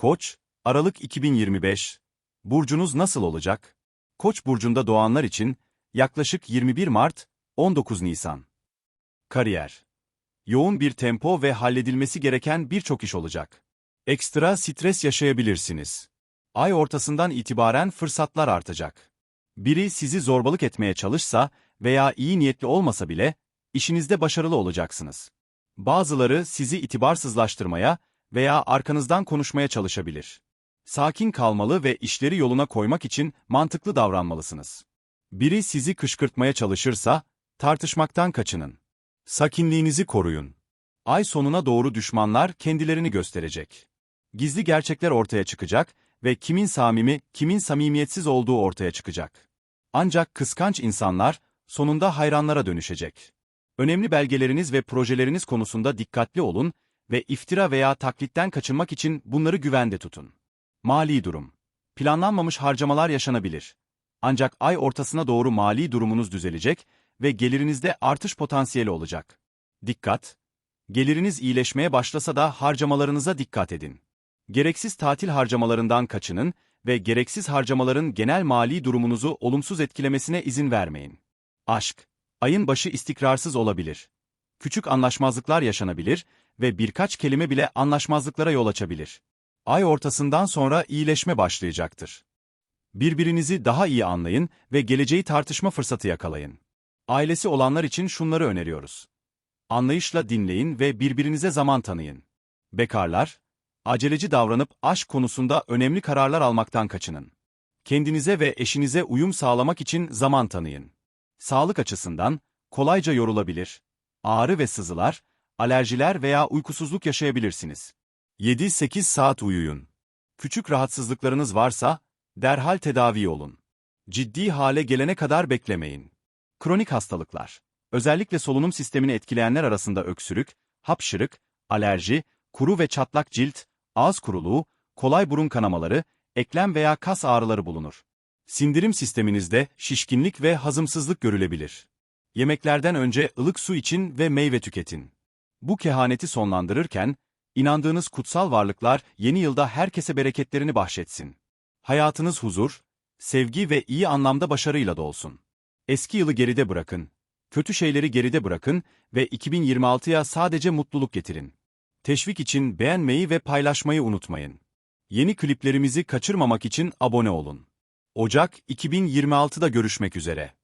Koç, Aralık 2025. Burcunuz nasıl olacak? Koç burcunda doğanlar için yaklaşık 21 Mart, 19 Nisan. Kariyer. Yoğun bir tempo ve halledilmesi gereken birçok iş olacak. Ekstra stres yaşayabilirsiniz. Ay ortasından itibaren fırsatlar artacak. Biri sizi zorbalık etmeye çalışsa veya iyi niyetli olmasa bile, işinizde başarılı olacaksınız. Bazıları sizi itibarsızlaştırmaya veya arkanızdan konuşmaya çalışabilir. Sakin kalmalı ve işleri yoluna koymak için mantıklı davranmalısınız. Biri sizi kışkırtmaya çalışırsa, tartışmaktan kaçının. Sakinliğinizi koruyun. Ay sonuna doğru düşmanlar kendilerini gösterecek. Gizli gerçekler ortaya çıkacak ve kimin samimi, kimin samimiyetsiz olduğu ortaya çıkacak. Ancak kıskanç insanlar sonunda hayranlara dönüşecek. Önemli belgeleriniz ve projeleriniz konusunda dikkatli olun ve iftira veya taklitten kaçınmak için bunları güvende tutun. Mali durum. Planlanmamış harcamalar yaşanabilir. Ancak ay ortasına doğru mali durumunuz düzelecek ve gelirinizde artış potansiyeli olacak. Dikkat! Geliriniz iyileşmeye başlasa da harcamalarınıza dikkat edin. Gereksiz tatil harcamalarından kaçının ve gereksiz harcamaların genel mali durumunuzu olumsuz etkilemesine izin vermeyin. Aşk. Ayın başı istikrarsız olabilir. Küçük anlaşmazlıklar yaşanabilir ve birkaç kelime bile anlaşmazlıklara yol açabilir. Ay ortasından sonra iyileşme başlayacaktır. Birbirinizi daha iyi anlayın ve geleceği tartışma fırsatı yakalayın. Ailesi olanlar için şunları öneriyoruz. Anlayışla dinleyin ve birbirinize zaman tanıyın. Bekarlar, aceleci davranıp aşk konusunda önemli kararlar almaktan kaçının. Kendinize ve eşinize uyum sağlamak için zaman tanıyın. Sağlık açısından kolayca yorulabilir, ağrı ve sızılar, alerjiler veya uykusuzluk yaşayabilirsiniz. 7-8 saat uyuyun. Küçük rahatsızlıklarınız varsa derhal tedavi olun. Ciddi hale gelene kadar beklemeyin. Kronik hastalıklar. Özellikle solunum sistemini etkileyenler arasında öksürük, hapşırık, alerji, kuru ve çatlak cilt, ağız kuruluğu, kolay burun kanamaları, eklem veya kas ağrıları bulunur. Sindirim sisteminizde şişkinlik ve hazımsızlık görülebilir. Yemeklerden önce ılık su için ve meyve tüketin. Bu kehaneti sonlandırırken, inandığınız kutsal varlıklar yeni yılda herkese bereketlerini bahşetsin. Hayatınız huzur, sevgi ve iyi anlamda başarıyla dolsun. Eski yılı geride bırakın. Kötü şeyleri geride bırakın ve 2026'ya sadece mutluluk getirin. Teşvik için beğenmeyi ve paylaşmayı unutmayın. Yeni kliplerimizi kaçırmamak için abone olun. Ocak 2026'da görüşmek üzere.